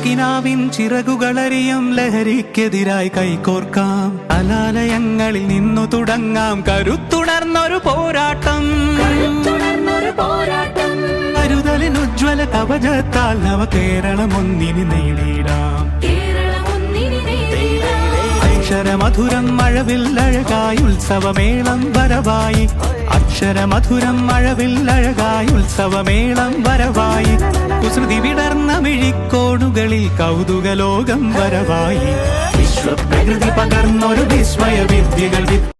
പശുകിനാവിൻ ചിറകുകളറിയും ലഹരിക്കെതിരായി കൈകോർക്കാം. അലാലയങ്ങളിൽ നിന്നു തുടങ്ങാം. കരുത്തുണർന്നൊരു പോരാട്ടം. കരുതലിനുജ്വല കവചത്താൽ നവ കേരളം ഒന്നിന് നേടിയിടാം. അക്ഷരമധുരം മഴവിൽ അഴകായി ഉത്സവമേളം വരവായി. അക്ഷരമധുരം മഴവിൽ അഴകായി ഉത്സവമേളം വരവായി. കുസൃതി വിടർന്ന മിഴിക്കോടുകളിൽ കൗതുകലോകം വരവായി. വിശ്വപ്രകൃതി പകർന്നൊരു വിസ്മയ വിദ്യകൾ